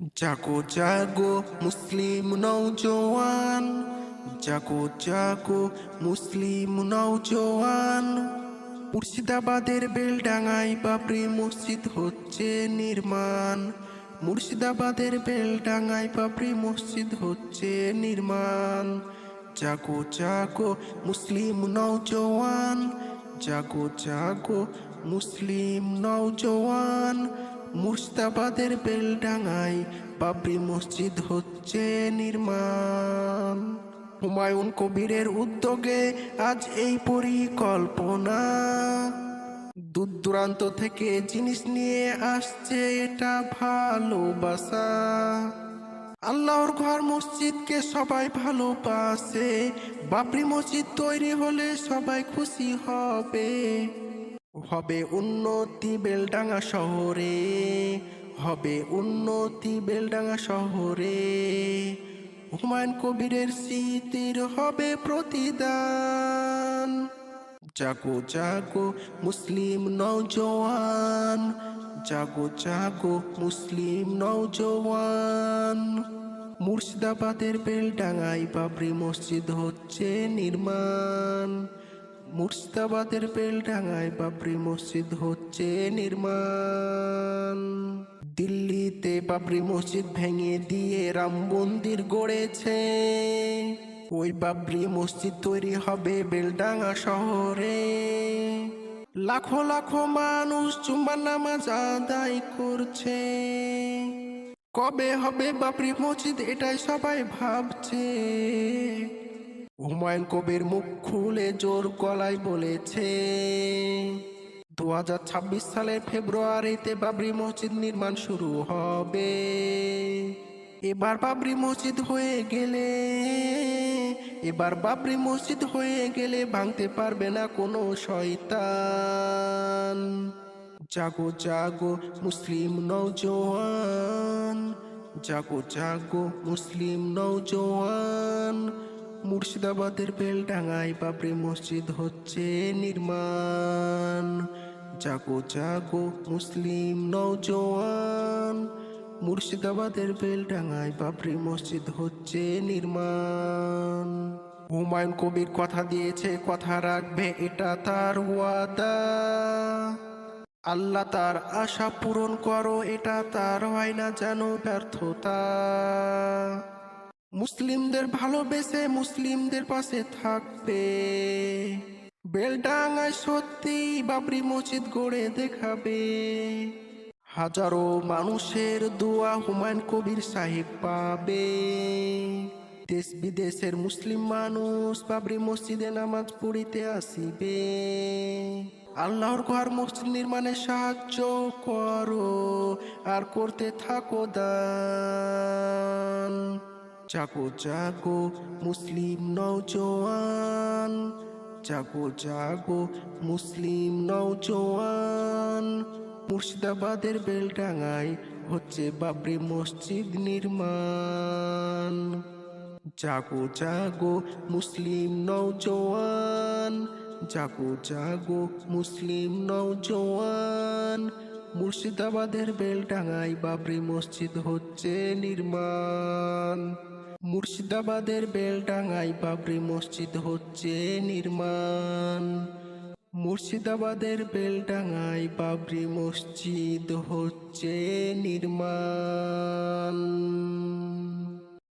জাগো জাগো মুসলিম নৌজওয়ান জাগো জাগো মুসলিম নৌজওয়ান মুর্শিদাবাদের বেলডাঙ্গায় বাবরি মসজিদ হচ্ছে নির্মাণ মুর্শিদাবাদের বেলডাঙ্গায় বাবরি মসজিদ হচ্ছে নির্মাণ জাগো জাগো মুসলিম নৌজওয়ান জাগো জাগো মুসলিম নৌজওয়ান মুর্শিদাবাদের বেলডাঙ্গায় বাবরি মসজিদ হচ্ছে নির্মাণ। হুমায়ুন কবিরের উদ্যোগে আজ এই পরিকল্পনা। দূর দূরান্ত থেকে জিনিস নিয়ে আসছে এটা ভালোবাসা। আল্লাহর ঘর মসজিদকে সবাই ভালোবাসে। বাবরি মসজিদ তৈরি হলে সবাই খুশি হবে। হবে উন্নতি বেলডাঙ্গা শহরে, হবে উন্নতি বেলডাঙ্গা শহরে। হুমায়ুন কবিরের স্মৃতির হবে প্রতিদান। জাগো জাগো, মুসলিম নৌজওয়ান জাগো জাগো, মুসলিম নৌজওয়ান মুর্শিদাবাদের বেলডাঙ্গায় বাবরি মসজিদ হচ্ছে নির্মাণ। মুর্শিদাবাদের বেলডাঙ্গায় বাবরি মসজিদ হচ্ছে নির্মাণ। দিল্লিতে বাবরি মসজিদ ভেঙে দিয়ে রাম মন্দির গড়েছে। ওই বাবরি মসজিদ তৈরি হবে বেলডাঙ্গা শহরে। লাখো লাখো মানুষ চুম্বা নামাজ আদায় করছে। কবে হবে বাবরি মসজিদ এটাই সবাই ভাবছে। হুমায়ুন কবির মুখ খুলে জোর গলায় বলেছে দু হাজার ছাব্বিশ সালের ফেব্রুয়ারিতে বাবরি মসজিদ নির্মাণ শুরু হবে। এবার বাবরি মসজিদ হয়ে গেলে, এবার বাবরি মসজিদ হয়ে গেলে ভাঙতে পারবে না কোনো শয়তান। জাগো জাগো, মুসলিম নৌজওয়ান জাগো জাগো, মুসলিম নৌজওয়ান মুর্শিদাবাদের বেলডাঙ্গায় বাবরি মসজিদ হচ্ছে নির্মাণ। জাগো জাগো, মুসলিম নৌজওয়ান মুর্শিদাবাদের বেলডাঙ্গায় বাবরি মসজিদ হচ্ছে নির্মাণ। হুমায়ুন কবির কথা দিয়েছে, কথা রাখবে, এটা তার ওয়াদা। আল্লাহ তার আশা পূরণ করো, এটা তার হয় না যেন ব্যর্থতা। মুসলিমদের ভালোবেসে মুসলিমদের পাশে থাকবে। বেলডাঙ্গায় সত্যি বাবরি মসজিদ গড়ে দেখাবে। হাজারো মানুষের দোয়া হুমায়ুন কবির সাহেব পাবে। দেশ বিদেশের মুসলিম মানুষ বাবরি মসজিদে নামাজ পড়িতে আসিবে। আল্লাহর ঘর মসজিদ নির্মাণে সাহায্য করো, আর করতে থাকো দান। জাগো জাগো, মুসলিম নৌজওয়ান জাগো জাগো, মুসলিম নৌজওয়ান মুর্শিদাবাদের বেলডাঙ্গায় হচ্ছে বাবরি মসজিদ নির্মাণ। জাগো জাগো, মুসলিম নৌজওয়ান জাগো জাগো, মুসলিম নৌজওয়ান মুর্শিদাবাদের বেলডাঙ্গায় বাবরি মসজিদ হচ্ছে নির্মাণ। মুর্শিদাবাদের বেলডাঙ্গায় বাবরি মসজিদ হচ্ছে নির্মাণ। মুর্শিদাবাদের বেলডাঙ্গায় বাবরি মসজিদ হচ্ছে নির্মাণ।